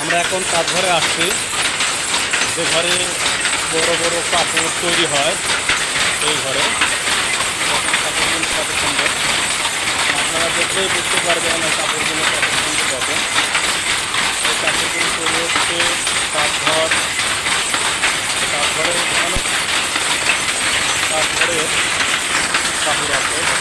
আমরা এখন কাজ ঘরে আসছি। যে ঘরে বড় বড় কাপড় তৈরি হয় এই ঘরে। কাপড়গুলো কত সুন্দর আপনারা দেখলেই বুঝতে পারবেন কাপড়গুলো কত সুন্দর দেখেন। এই কাপড়গুলো তৈরি হচ্ছে কাঠঘর কাঠঘরে অনেক কাঠঘরে কাপড় আছে।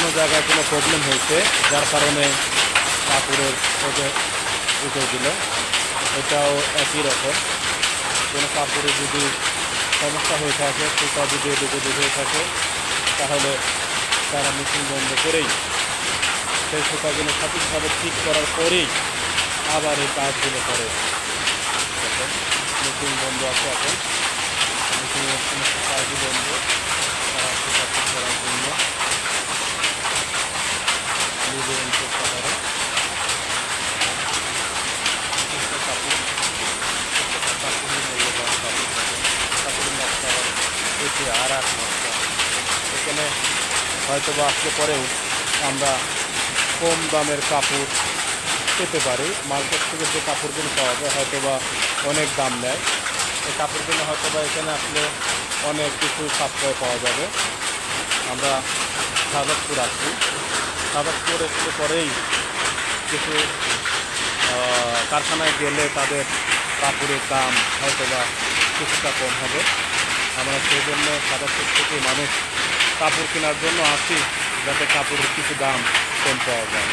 কোনো জায়গায় কোনো প্রবলেম হয়েছে, যার কারণে কাপড়ের ওকে উঠে দিল। এটাও একই রকম। কোনো কাপড়ে যদি সমস্যা হয়ে থাকে, সেটা যদি এদিকে হয়ে থাকে, তাহলে তারা মেশিন বন্ধ করেই সেই সুতাগুলো সঠিকভাবে ঠিক করার পরেই আবার এই কাজগুলো করে। মেশিন বন্ধ আছে এখন মেশিনের সমস্ত কাজই বন্ধ তারা সুতা ঠিক করার জন্য নিজের চেষ্টা করে প্রত্যেকটা কাপড় প্রত্যেকটা কাপড়ই মূল্যবান কাপড় থাকে কাপড়ের নকশা আবার এটি আর এক এখানে হয়তো বা আসলে পরেও আমরা কম দামের কাপড় পেতে পারি। মার্কেট থেকে যে কাপড়গুলো পাওয়া যায় হয়তো বা অনেক দাম নেয়। এই কাপড়গুলো হয়তো বা এখানে আসলে অনেক কিছু সাশ্রয় পাওয়া যাবে। আমরা সাজাদপুর আসছি। সাজাদপুর একটু পরেই কিছু কারখানায় গেলে তাদের কাপড়ের দাম হয়তো বা কিছুটা কম হবে। আমরা সেই জন্য সাজাদপুর থেকে মানুষ কাপড় কেনার জন্য আসি যাতে কাপড়ের কিছু দাম কম পাওয়া যায়।